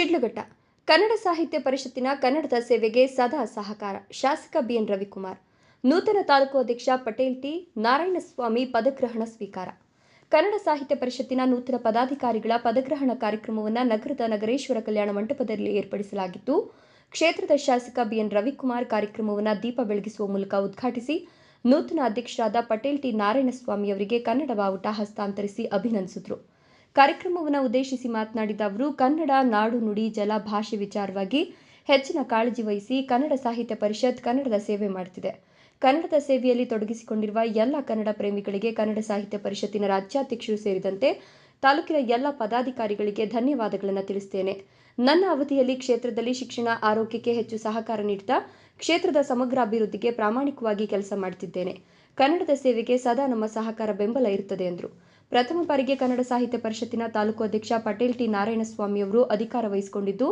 ಶಿಡ್ಲಘಟ್ಟ. ಕನ್ನಡ ಸಾಹಿತ್ಯ ಪರಿಷತ್ತಿನ ಕನ್ನಡದ ಸೇವೆಗೆ ಸದಾ ಸಹಕಾರ. ಶಾಸಕ ಬಿಎನ್ ರವಿಕುಮಾರ್. ನೂತನ ತಾಲೂಕು ಅಧ್ಯಕ್ಷ ಪಟೇಲ್ ಟಿ. ನಾರಾಯಣಸ್ವಾಮಿ ಪದಗ್ರಹಣ ಸ್ವೀಕಾರ. ಕನ್ನಡ ಸಾಹಿತ್ಯ ಪರಿಷತ್ತಿನ ನೂತನ ಪದಾಧಿಕಾರಿಗಳ ಪದಗ್ರಹಣ ಕಾರ್ಯಕ್ರಮವನ್ನು ನಗರದ ನಗರೇಶ್ವರ ಕಲ್ಯಾಣ ಮಂಟಪದಲ್ಲಿ ಏರ್ಪಡಿಸಲಾಗಿತ್ತು ಕ್ಷೇತ್ರದ ಶಾಸಕ ಬಿಎನ್ ರವಿಕುಮಾರ್ ಕಾರ್ಯಕ್ರಮವನ್ನು ದೀಪ ಬೆಳಗಿಸುವ ಮೂಲಕ ಉದ್ಘಾಟಿಸಿ, ನೂತನ ಅಧ್ಯಕ್ಷರಾದ ಪಟೇಲ್ ಟಿ. ನಾರಾಯಣಸ್ವಾಮಿ ಅವರಿಗೆ ಕನ್ನಡ ಬಾವುಟ ಹಸ್ತಾಂತರಿಸಿ ಅಭಿನಂದಿಸಿದರು. ಕಾರ್ಯಕ್ರಮವನ್ನು ಉದ್ದೇಶಿಸಿ ಮಾತನಾಡಿದ ಅವರು, ಕನ್ನಡ ನಾಡು ನುಡಿ ಜಲ ಭಾಷೆ ವಿಚಾರವಾಗಿ ಹೆಚ್ಚಿನ ಕಾಳಜಿ ವಹಿಸಿ ಕನ್ನಡ ಸಾಹಿತ್ಯ ಪರಿಷತ್ ಕನ್ನಡದ ಸೇವೆ ಮಾಡುತ್ತಿದೆ ಕನ್ನಡದ ಸೇವೆಯಲ್ಲಿ ತೊಡಗಿಸಿಕೊಂಡಿರುವ ಎಲ್ಲ ಕನ್ನಡ ಪ್ರೇಮಿಗಳಿಗೆ ಕನ್ನಡ ಸಾಹಿತ್ಯ ಪರಿಷತ್ತಿನ ರಾಜ್ಯಾಧ್ಯಕ್ಷರು ಸೇರಿದಂತೆ ತಾಲೂಕಿನ ಎಲ್ಲ ಪದಾಧಿಕಾರಿಗಳಿಗೆ ಧನ್ಯವಾದಗಳನ್ನು ತಿಳಿಸುತ್ತೇನೆ ನನ್ನ ಅವಧಿಯಲ್ಲಿ ಕ್ಷೇತ್ರದಲ್ಲಿ ಶಿಕ್ಷಣ, ಆರೋಗ್ಯಕ್ಕೆ ಹೆಚ್ಚು ಸಹಕಾರ ನೀಡುತ್ತಾ ಕ್ಷೇತ್ರದ ಸಮಗ್ರ ಅಭಿವೃದ್ಧಿಗೆ ಪ್ರಾಮಾಣಿಕವಾಗಿ ಕೆಲಸ ಮಾಡುತ್ತಿದ್ದೇನೆ ಕನ್ನಡದ ಸೇವೆಗೆ ಸದಾ ನಮ್ಮ ಸಹಕಾರ ಬೆಂಬಲ ಇರುತ್ತದೆ, ಎಂದರು. ಪ್ರಥಮ ಬಾರಿಗೆ ಕನ್ನಡ ಸಾಹಿತ್ಯ ಪರಿಷತ್ತಿನ ತಾಲೂಕು ಅಧ್ಯಕ್ಷ ಪಟೇಲ್ ಟಿ ನಾರಾಯಣಸ್ವಾಮಿ ಅವರು ಅಧಿಕಾರ ವಹಿಸಿಕೊಂಡಿದ್ದು,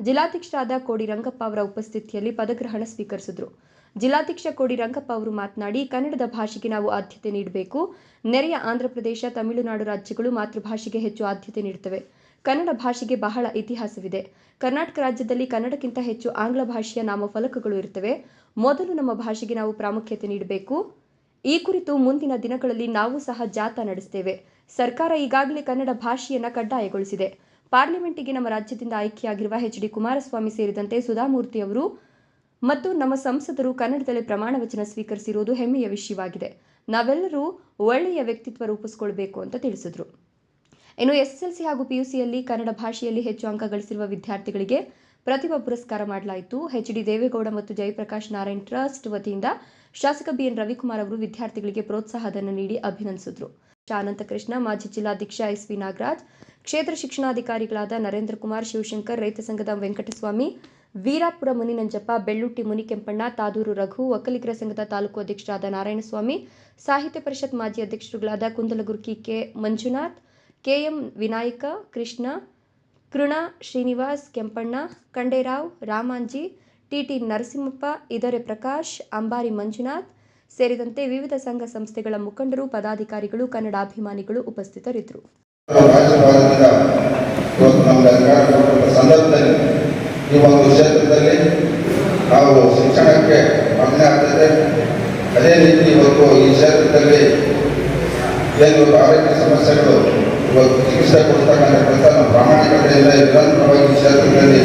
ಜಿಲ್ಲಾಧ್ಯಕ್ಷರಾದ ಕೋಡಿ ರಂಗಪ್ಪ ಅವರ ಉಪಸ್ಥಿತಿಯಲ್ಲಿ ಪದಗ್ರಹಣ ಸ್ವೀಕರಿಸಿದರು. ಜಿಲ್ಲಾಧ್ಯಕ್ಷ ಕೋಡಿ ರಂಗಪ್ಪ ಅವರು ಮಾತನಾಡಿ, ಕನ್ನಡದ ಭಾಷೆಗೆ ನಾವು ಆದ್ಯತೆ ನೀಡಬೇಕು. ನೆರೆಯ ಆಂಧ್ರಪ್ರದೇಶ ತಮಿಳುನಾಡು ರಾಜ್ಯಗಳು ಮಾತೃಭಾಷೆಗೆ ಹೆಚ್ಚು ಆದ್ಯತೆ ನೀಡುತ್ತವೆ. ಕನ್ನಡ ಭಾಷೆಗೆ ಬಹಳ ಇತಿಹಾಸವಿದೆ. ಕರ್ನಾಟಕ ರಾಜ್ಯದಲ್ಲಿ ಕನ್ನಡಕ್ಕಿಂತ ಹೆಚ್ಚು ಆಂಗ್ಲ ಭಾಷೆಯ ನಾಮಫಲಕಗಳು ಇರುತ್ತವೆ. ಮೊದಲು ನಮ್ಮ ಭಾಷೆಗೆ ನಾವು ಪ್ರಾಮುಖ್ಯತೆ ನೀಡಬೇಕು. ಈ ಕುರಿತು ಮುಂದಿನ ದಿನಗಳಲ್ಲಿ ನಾವು ಸಹ ಜಾಥಾ ನಡೆಸುತ್ತೇವೆ ಸರ್ಕಾರ ಈಗಾಗಲೇ ಕನ್ನಡ ಭಾಷೆಯನ್ನು ಕಡ್ಡಾಯಗೊಳಿಸಿದೆ. ಪಾರ್ಲಿಮೆಂಟಿಗೆ ನಮ್ಮ ರಾಜ್ಯದಿಂದ ಆಯ್ಕೆಯಾಗಿರುವ ಎಚ್ ಡಿ ಕುಮಾರಸ್ವಾಮಿ ಸೇರಿದಂತೆ ಸುಧಾಮೂರ್ತಿ ಅವರು ಮತ್ತು ನಮ್ಮ ಸಂಸದರು ಕನ್ನಡದಲ್ಲಿ ಪ್ರಮಾಣ ವಚನ ಸ್ವೀಕರಿಸಿರುವುದು ಹೆಮ್ಮೆಯ ವಿಷಯವಾಗಿದೆ. ನಾವೆಲ್ಲರೂ ಒಳ್ಳೆಯ ವ್ಯಕ್ತಿತ್ವ ರೂಪಿಸಿಕೊಳ್ಬೇಕು ಅಂತ ತಿಳಿಸಿದರು. ಇನ್ನು ಎಸ್ಎಸ್ಎಲ್ಸಿ ಹಾಗೂ ಪಿಯುಸಿಯಲ್ಲಿ ಕನ್ನಡ ಭಾಷೆಯಲ್ಲಿ ಹೆಚ್ಚು ಅಂಕ ಗಳಿಸಿರುವ ವಿದ್ಯಾರ್ಥಿಗಳಿಗೆ ಪ್ರತಿಭಾ ಪುರಸ್ಕಾರ ಮಾಡಲಾಯಿತು. ಎಚ್ ಡಿ ದೇವೇಗೌಡ ಮತ್ತು ಜಯಪ್ರಕಾಶ್ ನಾರಾಯಣ್ ಟ್ರಸ್ಟ್ ವತಿಯಿಂದ ಶಾಸಕ ಬಿಎನ್ ರವಿಕುಮಾರ್ ಅವರು ವಿದ್ಯಾರ್ಥಿಗಳಿಗೆ ಪ್ರೋತ್ಸಾಹಧನ ನೀಡಿ ಅಭಿನಂದಿಸಿದರು. ಶಾನಂತ ಕೃಷ್ಣ ಮಾಜಿ ಜಿಲ್ಲಾಧ್ಯಕ್ಷ ಎಸ್ವಿ ನಾಗರಾಜ್, ಕ್ಷೇತ್ರ ಶಿಕ್ಷಣಾಧಿಕಾರಿಗಳಾದ ನರೇಂದ್ರ ಕುಮಾರ್, ಶಿವಶಂಕರ್, ರೈತ ಸಂಘದ ವೆಂಕಟಸ್ವಾಮಿ ವೀರಾಪುರ ಮುನಿನಂಜಪ್ಪ, ಬೆಳ್ಳುಟ್ಟಿ ಮುನಿಕೆಂಪಣ್ಣ, ತಾದೂರು ರಘು, ಒಕ್ಕಲಿಗರ ಸಂಘದ ತಾಲೂಕು ಅಧ್ಯಕ್ಷರಾದ ನಾರಾಯಣಸ್ವಾಮಿ, ಸಾಹಿತ್ಯ ಪರಿಷತ್ ಮಾಜಿ ಅಧ್ಯಕ್ಷರುಗಳಾದ ಕುಂದಲಗುರ್ಕಿ ಕೆ ಮಂಜುನಾಥ್, ಕೆಎಂ ವಿನಾಯಕ ಕೃಷ್ಣ, ಕೃಣ ಶ್ರೀನಿವಾಸ್ ಕೆಂಪಣ್ಣ ಖಂಡೇರಾವ್ ರಾಮಾಂಜಿ ಟಿಟಿ ನರಸಿಂಹಪ್ಪ, ಇದರೆ ಪ್ರಕಾಶ್, ಅಂಬಾರಿ ಮಂಜುನಾಥ್ ಸೇರಿದಂತೆ ವಿವಿಧ ಸಂಘ ಸಂಸ್ಥೆಗಳ ಮುಖಂಡರು, ಪದಾಧಿಕಾರಿಗಳು ಕನ್ನಡಾಭಿಮಾನಿಗಳು ಉಪಸ್ಥಿತರಿದ್ದರು. ನಾವು ಶಿಕ್ಷಣಕ್ಕೆ ಕಡಿಮೆ ಆಗ್ತದೆ. ಅದೇ ರೀತಿ ಇವತ್ತು ಈ ಕ್ಷೇತ್ರದಲ್ಲಿ ಏನು ಆರೋಗ್ಯ ಸಮಸ್ಯೆಗಳು, ಇವತ್ತು ಚಿಕಿತ್ಸೆ ಕೊಡ್ತಕ್ಕಂಥ ಕೆಲಸ ನಾವು ಪ್ರಾಮಾಣಿಕತೆಯಿಂದ ನಿರಂತರವಾಗಿ ಈ ಕ್ಷೇತ್ರದಲ್ಲಿ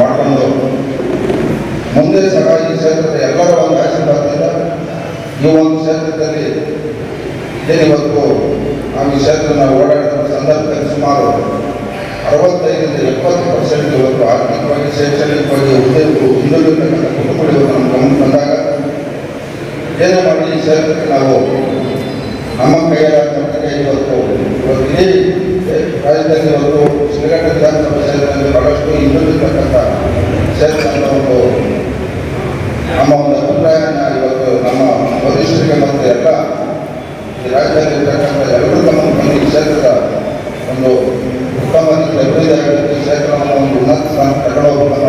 ಮಾಡಿಕೊಂಡು ಮುಂದೆ ಸಹ ಈ ಕ್ಷೇತ್ರದ ಎಲ್ಲರ ಒಂದು ಆಶೀರ್ವಾದದಿಂದ ಈ ಒಂದು ಕ್ಷೇತ್ರದಲ್ಲಿ ಇವತ್ತು ನಾವು ಈ ನಾವು ಓಡಾಡಿದ ಸಂದರ್ಭದಲ್ಲಿ ಸುಮಾರು ಅರವತ್ತೈದರಿಂದ ಎಪ್ಪತ್ತು ಪರ್ಸೆಂಟ್ ಇವತ್ತು ಆರ್ಥಿಕವಾಗಿ, ಶೈಕ್ಷಣಿಕವಾಗಿ ಉದ್ಯೋಗಗಳು ಹಿಂದುಳಿದ ಕುಟುಂಬಗಳು ನಮ್ಮ ಗಮನ ಬಂದಾಗ ಏನೇ ಮಾಡಿ ಈ ಕ್ಷೇತ್ರಕ್ಕೆ ನಾವು ನಮ್ಮ ಕೈಯಾಗ ಇವತ್ತು ಇವತ್ತು ಇಡೀ ರಾಜ್ಯದಲ್ಲಿ ಇವತ್ತು ಶ್ರೀಘಟ್ಟ ವಿಧಾನಸಭಾ ಕ್ಷೇತ್ರದಲ್ಲಿ ಬಹಳಷ್ಟು ಹಿಂದುಳಿದಿರ್ತಕ್ಕಂಥ ಕ್ಷೇತ್ರ ಆಡಳಿತ ಕಾರ್ಯಕ್ರಮ ಎರಡೂ ತಮ್ಮ ಒಂದು ಉತ್ತಮ ಲೈಬ್ರರಿ ಆಡಳಿತ ಶೇಕಡವನ್ನು ಒಂದು ಉನ್ನತ ಸ್ಥಾನ ತಗೊಂಡು